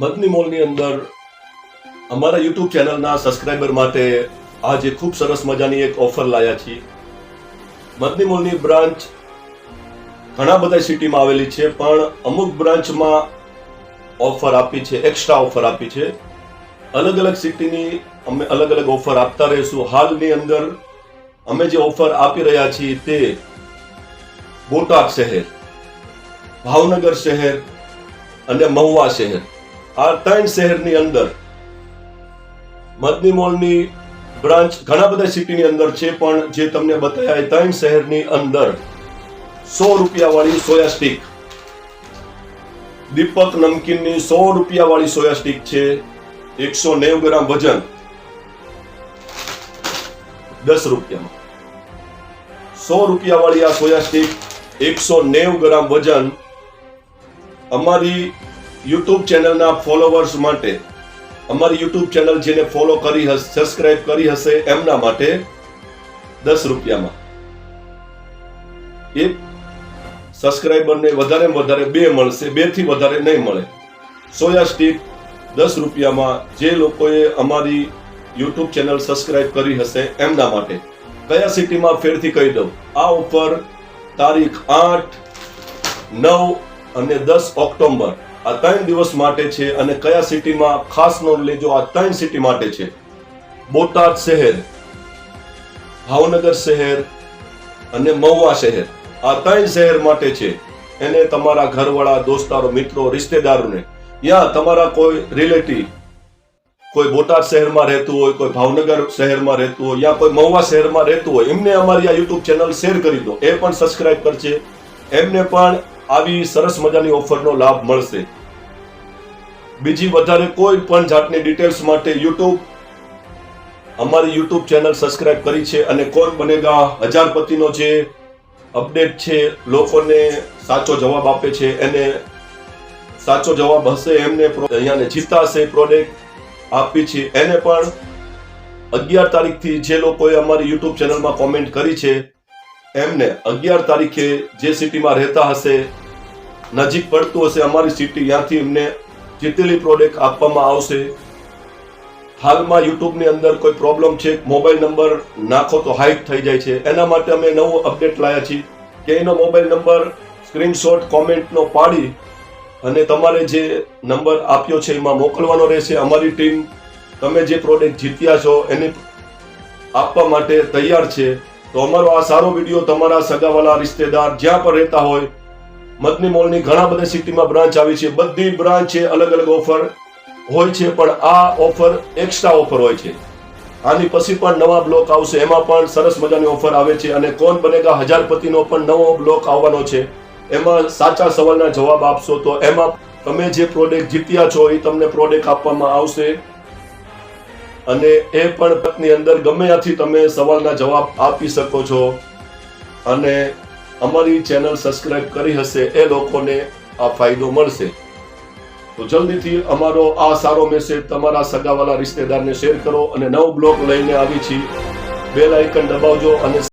મદની મોલની અંદર અમારા યુટ્યુબ ચેનલના સબસ્ક્રાઈબર માટે આજે ખૂબ સરસ મજાની એક ઓફર લાયા છીએ. મદની મોલની બ્રાન્ચ ઘણા બધા સિટીમાં આવેલી છે, પણ અમુક બ્રાન્ચમાં ઓફર આપી છે એક્સ્ટ્રા ઓફર આપી છે. અલગ અલગ સિટીની અમે અલગ અલગ ઓફર આપતા રહીશું. હાલની અંદર અમે જે ઓફર આપી રહ્યા છીએ તે બોટાદ શહેર, ભાવનગર શહેર અને મહુવા શહેર. આ ત્રણ શહેરની અંદર, મદની મોલની બ્રાન્ચ ઘણા બધા સિટીની અંદર છે, પણ જે તમને બતાવ્યા એ ત્રણ શહેરની અંદર સો રૂપિયા વાળી સોયા સ્ટીક. દીપક નમકીનની સો રૂપિયા વાળી સોયા સ્ટીક છે, એકસો નેવું ગ્રામ વજન દસ રૂપિયામાં. સો રૂપિયા વાળી આ સોયા સ્ટીક, એકસો નેવું ગ્રામ વજન અમારી યુટ્યુબ ચેનલના ફોલોવર્સ માટે, અમારી યુટ્યુબ ચેનલ જેને ફોલો કરી હશે સબસ્ક્રાઇબ કરી હશે, એમના માટે દસ રૂપિયામાં. એક સબસ્ક્રાઇબરને વધારે વધારે બે મળશે બેથી વધારે નહીં મળે. સોયા સ્ટીક દસ રૂપિયામાં જે લોકોએ અમારી યુટ્યુબ ચેનલ સબસ્ક્રાઇબ કરી હશે, એમના માટે. કયા સિટીમાં ફેરથી કહી દઉં? આ ઓફર તારીખ આઠ નવ અને દસ ઓક્ટોબર આ ત્રણ દિવસ માટે છે અને કયા સિટીમાં ખાસ નોંધ લેજો, આ ત્રણ સિટી માટે છે. બોટાદ શહેર, ભાવનગર શહેર અને મહુવા શહેર. આ ત્રણ શહેર માટે છે. એને તમારા ઘરવાળા, દોસ્તારો, મિત્રો, રિશ્તેદારોને. યા તમારા કોઈ રિલેટિવ કોઈ બોટાદ શહેરમાં રહેતું હોય, કોઈ ભાવનગર શહેરમાં રહેતું હોય, યા કોઈ મહુવા શહેરમાં રહેતું હોય, એમને અમારી આ યુટ્યુબ ચેનલ શેર કરી દો. એ પણ સબસ્ક્રાઇબ કરશે એમને પણ આવી સરસ મજાની ઓફરનો લાભ મળશે. બીજી વધારે કોઈ પણ જાતની ડિટેલ્સ માટે યુટ્યુબ અમારી યુટ્યુબ ચેનલ સબસ્ક્રાઇબ કરી છે અને કોણ બનેગા હજારપતિનો જે અપડેટ છે, લોકોને સાચો જવાબ આપે છે, એને સાચો જવાબ હશે, એમને અહીંયાને જીતાશે પ્રોડક્ટ આપી છે. એને પણ અગિયાર તારીખથી જે લોકોએ અમારી યુટ્યુબ ચેનલમાં કોમેન્ટ કરી છે એમને અગિયાર તારીખે જે સિટીમાં રહેતા હશે, નજીક પડતું હશે અમારી સિટી, ત્યાંથી એમને જીતેલી પ્રોડક્ટ આપવામાં આવશે. હાલમાં યુટ્યુબની અંદર કોઈ પ્રોબ્લેમ છે, મોબાઈલ નંબર નાખો તો હાઈટ થઈ જાય છે. એના માટે અમે નવું અપડેટ લાયા છીએ કે એનો મોબાઈલ નંબર સ્ક્રીનશોટ કોમેન્ટનો પાડી અને તમારે જે નંબર આપ્યો છે એમાં મોકલવાનો રહેશે. અમારી ટીમ તમે જે પ્રોડક્ટ જીત્યા છો, એને આપવા માટે તૈયાર છે. તો અમારો આ સારો વીડિયો તમારા સગાવાલા રિશ્તેદાર જ્યાં પણ રહેતા હોય, મદની મોલની ઘણા બધા સિટીમાં બ્રાન્ચ આવી છે. બધી બ્રાન્ચ છે અલગ અલગ ઓફર હોય છે, પણ આ ઓફર એક્સ્ટ્રા ઓફર હોય છે. આની પછી પણ નવા બ્લોક આવશે. એમાં પણ સરસ મજાની ઓફર આવે છે અને કોણ બનેગા હજારપતિનો પણ નવો બ્લોક આવવાનો છે. એમાં સાચા સવાલના જવાબ આપશો તો એમાં તમે જે પ્રોડક્ટ જીત્યા છો એ તમને પ્રોડક્ટ આપવામાં આવશે. અને એ પણ પતની અંદર ગમે ત્યાંથી તમે સવાલના જવાબ આપી શકો છો. અને અમારી ચેનલ સબસ્ક્રાઇબ કરી હશે, એ લોકોને આ ફાયદો મળશે. તો જલ્દીથી અમારો આ સારો મેસેજ તમારા સગાવાલા રિશ્તેદારને શેર કરો અને નવ બ્લોગ લઈને આવી છીએ બેલ આઇકન દબાવજો અને